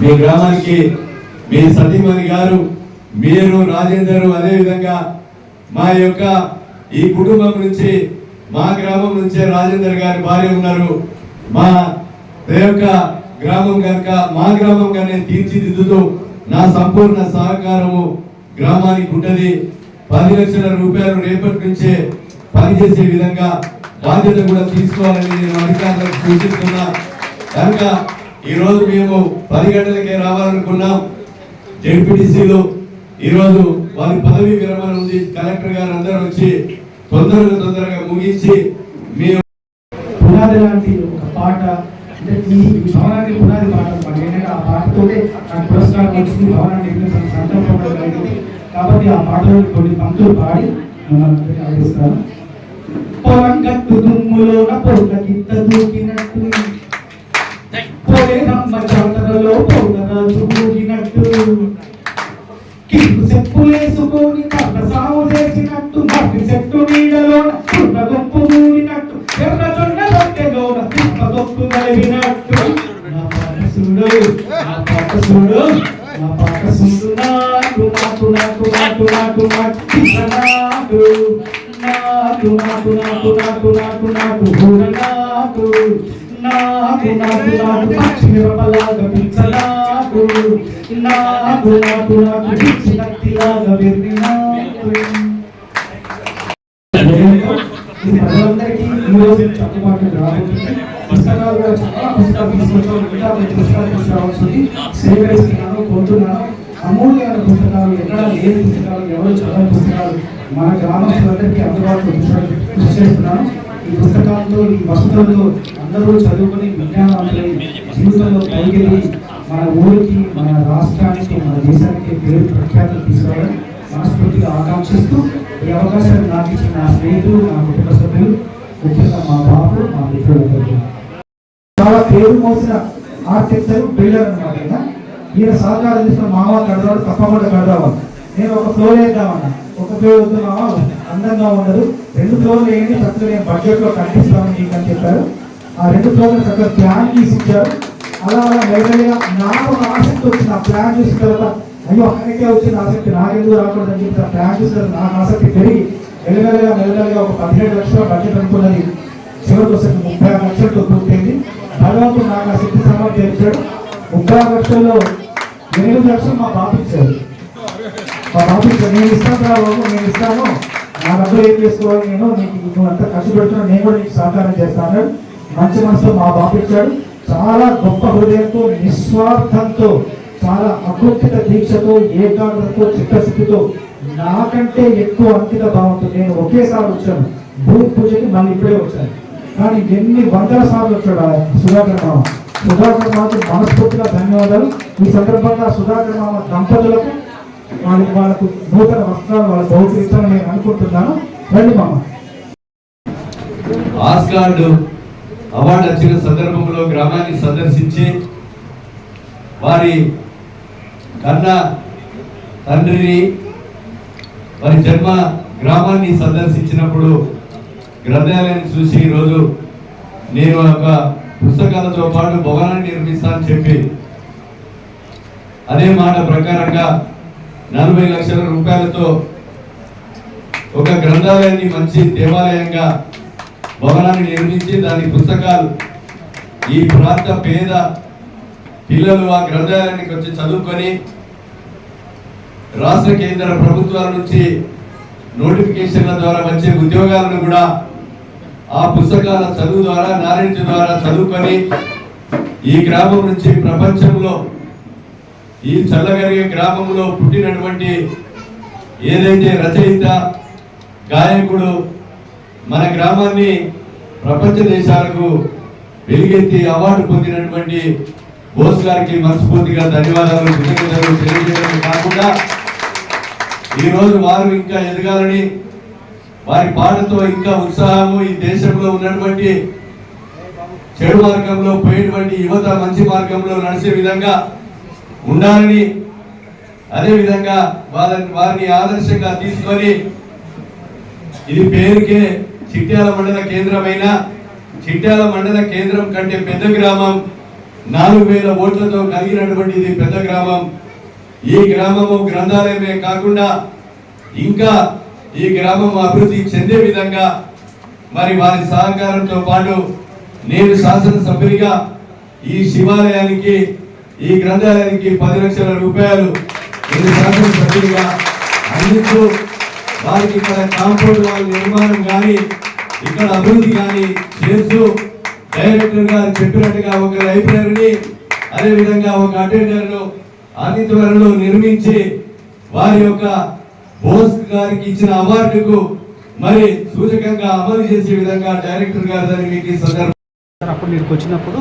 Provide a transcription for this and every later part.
మీ గ్రామానికి మీ సతీమణి గారు మీరు రాజేందర్ అదే విధంగా మా యొక్క ఈ కుటుంబం నుంచి మా గ్రామం నుంచే రాజేందర్ గారి భార్య ఉన్నారు. మా యొక్క గ్రామం కనుక మా గ్రామం గ్రామంగానే తీర్చిదిద్దుతూ నా సంపూర్ణ సహకారము గ్రామానికి ఉంటుంది. పది లక్షల రూపాయలు రేపటి నుంచే పనిచేసే విధంగా బాధ్యత కూడా తీసుకోవాలని నేను అధికారులకు సూచిస్తున్నా. కనుక ఈరోజు మేము పది గంటలకే రావాలనుకున్నాం. జడ్పీటీసీలో ఈరోజు వారి పదవి విరమణ ఉంది. కలెక్టర్ గారు అందరూ వచ్చి తొందరగా తొందరగా ముగించి మేము పునాది లాంటి ఒక పాట అంటే ఈ భవనానికి పునాది పాట అనమాట. ఏంటంటే ఆ పాటతోనే నాకు పురస్కారం వచ్చింది. భవనాన్ని నిర్మించిన కలిగింది. కాబట్టి ఆ పాటలో కొన్ని పంక్తులు పాడి మనందరికీ ఆదేశిస్తాను పొలం కట్టు దుమ్ములోన పొట్ల కింద దూకినట్టు పోలే రమ్మ జాతరలో పౌడరాజు ఊగినట్టు కింగు చెప్పులేసుకొని కళ్ళ సాగు చేసినట్టు మట్టి చెట్టు నీడలో నాకు నాకు నాకు పక్షి మిరపలాగా పిచ్చలాగు నాకు నాకు నాకు పిచ్చి కత్తిలాగా వెర్రి నాకు ఇది ప్రజలందరికీ ఈ రోజు చెప్పుబాటు రాబోతుంది. పుస్తకాలు కూడా చాలా పుస్తకాలు తీసుకొచ్చాం ఇంకా మంచి పుస్తకాలు తీసుకురావాల్సింది. సేకరిస్తున్నాను కొంటున్నాను అమూల్యమైన పుస్తకాలు ఎక్కడ లేని పుస్తకాలు ఎవరు చదవని పుస్తకాలు మన గ్రామస్తులందరికీ అందుబాటులో పుస్తకాలు కృషి చేస్తున్నాను ఈ పుస్తకాలతో ఈ వసతులతో అందరూ చదువుకుని విజ్ఞానవంతులై జీవితంలో పైకెళ్ళి మన ఊరికి మన రాష్ట్రానికి మన దేశానికి పేరు ప్రఖ్యాతులు తీసుకురావడం మనస్ఫూర్తిగా ఆకాంక్షిస్తూ ఈ అవకాశాన్ని నాకు ఇచ్చిన నా స్నేహితులు నా కుటుంబ సభ్యులు ముఖ్యంగా మా బాబు మా మిత్రులు చాలా పేరు మోసిన ఆర్కిటెక్చర్ బిల్డర్ అనమాట ఈయన. సహకారం చేసిన మామ కడదాడు తప్పకుండా కడదామని నేను ఒక ఫ్లోర్ వేద్దామన్నా. ఒక ఫ్లోర్ వద్దు మామ అందంగా ఉండదు. రెండు ఫ్లోర్లు ఏంటి చక్కగా నేను బడ్జెట్లో కట్టిస్తామని నీకు అని చెప్పారు. ఆ రెండు ఫ్లోర్లు చక్కగా ప్లాన్ తీసి ఇచ్చారు. అలా అలా మెల్లగా నాకు ఒక ఆసక్తి వచ్చింది. ఆ ప్లాన్ చూసిన తర్వాత అయ్యో ఆయనకే వచ్చిన ఆసక్తి నాకెందుకు రాకూడదు అని చెప్పి ఆ ప్లాన్ చూసిన నాకు ఆసక్తి పెరిగి మెల్లమెల్లగా మెల్లమెల్లగా ఒక పదిహేడు లక్షల బడ్జెట్ అనుకున్నది. చివరికి వస్తే ముప్పై ఆరు లక్షలతో పూర్తయింది భగవంతుడు నాకు ఆ శక్తి సామర్థ్యం ఇచ్చాడు ముప్పై ఆరు లక్షల్లో ఎనిమిది లక్షలు మా బాబు ఇచ్చారు. మా బాబు ఇచ్చారు. నేను ఇస్తాను రా బాబు నేను ఇస్తాను. నా డబ్బులు ఏం చేసుకోవాలి నేను నీకు నువ్వు అంత ఖర్చు నేను కూడా నీకు సహకారం చేస్తాను. మంచి మనసుతో మా బాబు ఇచ్చాడు. చాలా గొప్ప హృదయంతో నిస్వార్థంతో చాలా అకృతిత దీక్షతో ఏకాగ్రతతో చిత్తశుద్ధితో నాకంటే ఎక్కువ అంకిత భావంతో నేను ఒకేసారి వచ్చాను. భూమి పూజకి మళ్ళీ ఇప్పుడే వచ్చాను. కానీ ఎన్ని వందల సార్లు వచ్చాడు ఆ సుధాకర్ మామ. సుధాకర్ మామకి మనస్ఫూర్తిగా ధన్యవాదాలు. ఈ సందర్భంగా సుధాకర్ మామ దంపతులకు వాళ్ళకి వాళ్ళకు నూతన వస్త్రాలు వాళ్ళు బహుకరిస్తారని నేను అనుకుంటున్నాను. రండి మామ ఆస్కార్డు అవార్డు వచ్చిన సందర్భంలో గ్రామాన్ని సందర్శించి వారి కన్న తండ్రిని వారి జన్మ గ్రామాన్ని సందర్శించినప్పుడు గ్రంథాలయాన్ని చూసి ఈరోజు నేను ఒక పుస్తకాలతో పాటు భవనాన్ని నిర్మిస్తానని చెప్పి అదే మాట ప్రకారంగా నలభై లక్షల రూపాయలతో ఒక గ్రంథాలయాన్ని మంచి దేవాలయంగా భవనాన్ని నిర్మించి దాని పుస్తకాలు ఈ ప్రాంత పేద పిల్లలు ఆ గ్రంథాలయానికి వచ్చి చదువుకొని రాష్ట్ర కేంద్ర ప్రభుత్వాల నుంచి నోటిఫికేషన్ల ద్వారా వచ్చే ఉద్యోగాలను కూడా ఆ పుస్తకాల చదువు ద్వారా నాలెడ్జ్ ద్వారా చదువుకొని ఈ గ్రామం నుంచి ప్రపంచంలో ఈ చల్లగరిగే గ్రామంలో పుట్టినటువంటి ఏదైతే రచయిత గాయకుడు మన గ్రామాన్ని ప్రపంచ దేశాలకు వెలుగెత్తి అవార్డు పొందినటువంటి బోస్ గారికి మనస్ఫూర్తిగా ధన్యవాదాలు కృతజ్ఞతలు తెలియజేయడం కాకుండా ఈరోజు వారు ఇంకా ఎదగాలని వారి పాటతో ఇంకా ఉత్సాహము ఈ దేశంలో ఉన్నటువంటి చెడు మార్గంలో పోయినటువంటి యువత మంచి మార్గంలో నడిచే విధంగా ఉండాలని అదే విధంగా వారిని వారిని ఆదర్శంగా తీసుకొని ఇది పేరుకే చిట్యాల మండల కేంద్రమైన చిట్యాల మండల కేంద్రం కంటే పెద్ద గ్రామం. నాలుగు వేల ఓట్లతో కలిగినటువంటి ఇది పెద్ద గ్రామం. ఈ గ్రామము గ్రంథాలయమే కాకుండా ఇంకా ఈ గ్రామం అభివృద్ధి చెందే విధంగా మరి వారి సహకారంతో పాటు నేను శాసనసభ్యునిగా ఈ శివాలయానికి ఈ గ్రంథాలయానికి పది లక్షల రూపాయలు నేను సభ్యులుగా అందిస్తూ వారికి ఇక్కడ కాంపౌండ్ వాళ్ళ నిర్మాణం కానీ ఇక్కడ అభివృద్ధి కానీ చేస్తూ డైరెక్టర్ గారు చెప్పినట్టుగా ఒక లైబ్రరీని అదేవిధంగా ఒక అటెండర్ను అతి త్వరలో నిర్మించి వారి యొక్క బోస్ గారికి ఇచ్చిన అవార్డుకు మరి సూచకంగా అమలు చేసే విధంగా డైరెక్టర్ గారు దాన్ని మీకు అప్పుడు నేను వచ్చినప్పుడు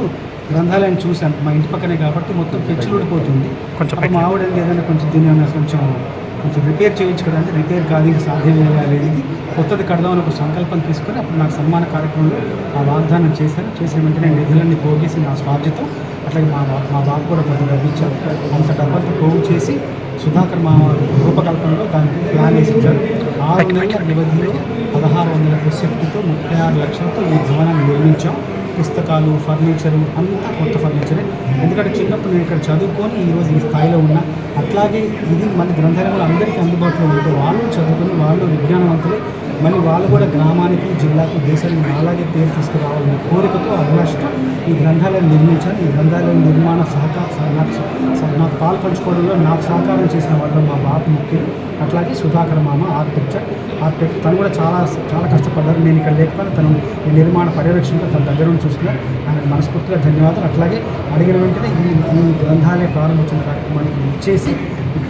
గ్రంథాలయం చూశాను. మా ఇంటి పక్కనే కాబట్టి మొత్తం పెచ్చులు ఊడిపోతుంది. కొంచెం మా ఆవిడ ఏదైనా కొంచెం దీన్ని ఏమైనా కొంచెం కొంచెం రిపేర్ అంటే రిపేర్ కాదు ఇంకా సాధ్యం లేదు కొత్తది కడదామని ఒక సంకల్పం తీసుకొని అప్పుడు నాకు సన్మాన కార్యక్రమంలో ఆ వాగ్దానం చేశాను. చేసిన వెంటనే నిధులన్నీ పోగేసి నా స్వార్థతో అట్లాగే మా బా- మా బాబు కూడా కొంచెం డబ్బిచ్చారు అంత డబ్బంతా పోగు చేసి సుధాకర్ మా రూపకల్పనలో దానికి ప్లాన్ వేసి ఇచ్చారు. ఆరు నెలల వ్యవధిలో పదహారు వందల ఎస్ఎఫ్టీతో ముప్పై ఆరు లక్షలతో ఈ భవనాన్ని నిర్మించాం. పుస్తకాలు ఫర్నిచరు అంతా కొత్త ఫర్నిచరే. ఎందుకంటే చిన్నప్పుడు నేను ఇక్కడ చదువుకొని ఈరోజు ఈ స్థాయిలో ఉన్నా. అట్లాగే ఇది మన గ్రంథాలయంలో అందరికీ అందుబాటులో ఉంటే వాళ్ళు చదువుకుని వాళ్ళు విజ్ఞానవంతులే. మరి వాళ్ళు కూడా గ్రామానికి జిల్లాకు దేశానికి అలాగే పేరు తీసుకురావాలనే కోరికతో అభిలాషతో ఈ గ్రంథాలయం నిర్మించాను ఈ గ్రంథాలయం నిర్మాణ సహకార నాకు సహ- నాకు పాలు పంచుకోవడంలో నాకు సహకారం చేసిన వాళ్ళు మా బాబు ముఖ్యులు అట్లాగే సుధాకర్ మామ ఆర్కిటెక్చర్. ఆర్కిటెక్ట్ తను కూడా చాలా చాలా కష్టపడ్డారు. నేను ఇక్కడ లేకపోయినా తను ఈ నిర్మాణ పర్యవేక్షణతో తన దగ్గర నుంచి చూస్తున్నారు ఆయన మనస్ఫూర్తిగా ధన్యవాదాలు. అట్లాగే అడిగిన వెంటనే ఈ ఈ గ్రంథాలయ ప్రారంభించిన కార్యక్రమానికి ఇచ్చేసి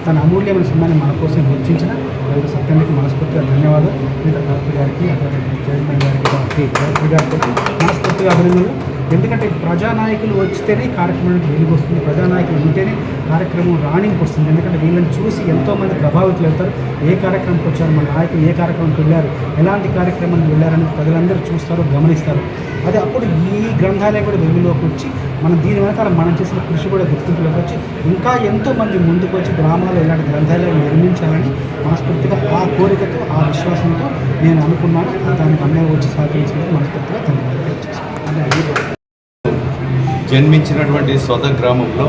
తన అమూల్యమైన సమయాన్ని మన కోసం వెచ్చించిన రైతు సత్యానికి మనస్ఫూర్తిగా ధన్యవాదాలు. మిగతా కలెక్టర్ గారికి అక్కడ చైర్మన్ గారికి కలెక్టర్ గారికి మనస్ఫూర్తిగా అభినందనలు. ఎందుకంటే ప్రజానాయకులు వస్తేనే కార్యక్రమానికి వెలుగు వస్తుంది ప్రజానాయకులు ఉంటేనే కార్యక్రమం రాణింపు వస్తుంది. ఎందుకంటే వీళ్ళని చూసి ఎంతోమంది ప్రభావితులు అవుతారు. ఏ కార్యక్రమంకి వచ్చారు మన నాయకులు ఏ కార్యక్రమంకి వెళ్ళారు ఎలాంటి కార్యక్రమానికి వెళ్ళారని ప్రజలందరూ చూస్తారు గమనిస్తారు. అదే అప్పుడు ఈ గ్రంథాలయం కూడా వెలుగులోకి వచ్చి మనం దీని వెనకాల మనం చేసిన కృషి కూడా గుర్తింపులోకి వచ్చి ఇంకా ఎంతోమంది ముందుకు వచ్చి గ్రామాల్లో ఇలాంటి గ్రంథాలయం నిర్మించాలని మనస్ఫూర్తిగా ఆ కోరికతో ఆ విశ్వాసంతో నేను అనుకున్నాను. దానికి అన్నయ్య వచ్చి సహకరించినందుకు మనస్ఫూర్తిగా ధన్యవాదాలు. జన్మించినటువంటి స్వత గ్రామంలో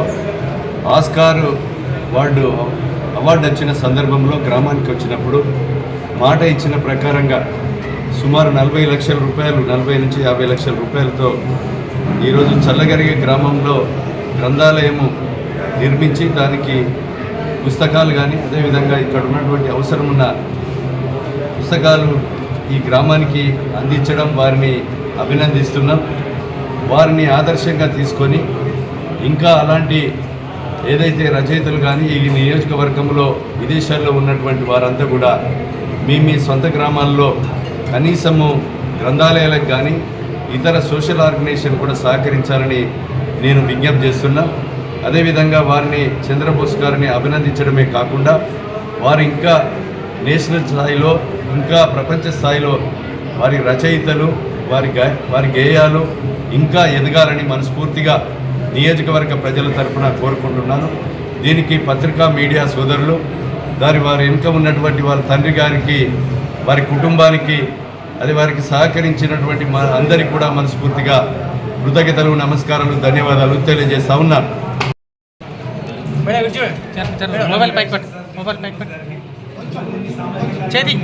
ఆస్కార్ వార్డు అవార్డు వచ్చిన సందర్భంలో గ్రామానికి వచ్చినప్పుడు మాట ఇచ్చిన ప్రకారంగా సుమారు నలభై లక్షల రూపాయలు నలభై నుంచి యాభై లక్షల రూపాయలతో ఈరోజు చల్లగరిగే గ్రామంలో గ్రంథాలయము నిర్మించి దానికి పుస్తకాలు కానీ అదేవిధంగా ఇక్కడ ఉన్నటువంటి అవసరం ఉన్న పుస్తకాలు ఈ గ్రామానికి అందించడం వారిని అభినందిస్తున్నాం. వారిని ఆదర్శంగా తీసుకొని ఇంకా అలాంటి ఏదైతే రచయితలు కానీ ఈ నియోజకవర్గంలో విదేశాల్లో ఉన్నటువంటి వారంతా కూడా మీ మీ సొంత గ్రామాల్లో కనీసము గ్రంథాలయాలకు కానీ ఇతర సోషల్ ఆర్గనైజేషన్ కూడా సహకరించాలని నేను విజ్ఞప్తి చేస్తున్నా. అదేవిధంగా వారిని చంద్రబోస్ గారిని అభినందించడమే కాకుండా వారు ఇంకా నేషనల్ స్థాయిలో ఇంకా ప్రపంచ స్థాయిలో వారి రచయితలు వారి వారి గేయాలు ఇంకా ఎదగాలని మనస్ఫూర్తిగా నియోజకవర్గ ప్రజల తరఫున కోరుకుంటున్నాను. దీనికి పత్రికా మీడియా సోదరులు దాని వారి వెనుక ఉన్నటువంటి వారి తండ్రి గారికి వారి కుటుంబానికి అది వారికి సహకరించినటువంటి మా అందరికి కూడా మనస్ఫూర్తిగా కృతజ్ఞతలు నమస్కారాలు ధన్యవాదాలు తెలియజేస్తా ఉన్నాను మొబైల్ పైకి పట్టు మొబైల్ పైకి పట్టు. చేతి.